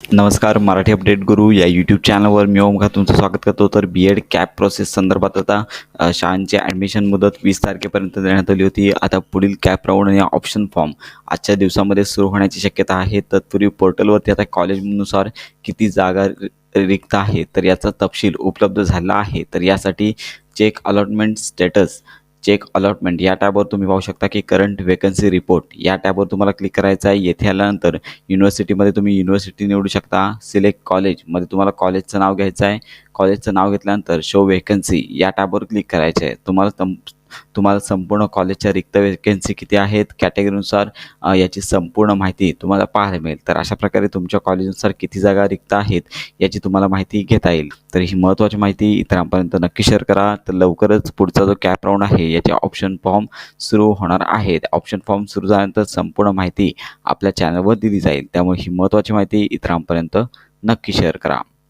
नमस्कार मराठी अपडेट गुरु या यूट्यूब चॅनलवर मी ओमका तुमचं स्वागत करतो. तर बी एड कॅप प्रोसेस संदर्भात आता शाळांची ॲडमिशन मुदत वीस तारखेपर्यंत देण्यात आली होती. आता पुढील कॅप राऊंड आणि ऑप्शन फॉर्म आजच्या दिवसामध्ये सुरू होण्याची शक्यता आहे. तत्पूर्वी पोर्टलवरती आता कॉलेजनुसार किती जागा रिक्त आहे तर याचा तपशील उपलब्ध झाला आहे. तर यासाठी check allotment status check allotment या टॅबवर तुम्ही पाहू शकता की करंट वेकन्सी रिपोर्ट या टॅबवर तुम्हाला क्लिक करायचं आहे. येथे आल्यानंतर युनिव्हर्सिटीमध्ये तुम्ही युनिव्हर्सिटी निवडू शकता. सिलेक्ट कॉलेजमध्ये तुम्हाला कॉलेजचं नाव घ्यायचं आहे. कॉलेजचं नाव घेतल्यानंतर शो वेकन्सी या टॅबवर क्लिक करायचं आहे. तुम्हाला तम तुम्हाला संपूर्ण कॉलेजच्या रिक्त वेकेन्सी किती आहेत? कॅटेगरीनुसार याची संपूर्ण माहिती तुम्हाला पाहायला मिळेल. तर अशा प्रकारे तुमच्या कॉलेजनुसार किती जागा रिक्त आहेत याची तुम्हाला माहिती घेता येईल. तर ही महत्त्वाची माहिती इतरांपर्यंत नक्की शेअर करा. तर लवकरच पुढचा जो कॅप राऊंड आहे याचे ऑप्शन फॉर्म सुरू होणार आहेत. ऑप्शन फॉर्म सुरू झाल्यानंतर संपूर्ण माहिती आपल्या चॅनलवर दिली जाईल. त्यामुळे ही महत्त्वाची माहिती इतरांपर्यंत नक्की शेअर करा.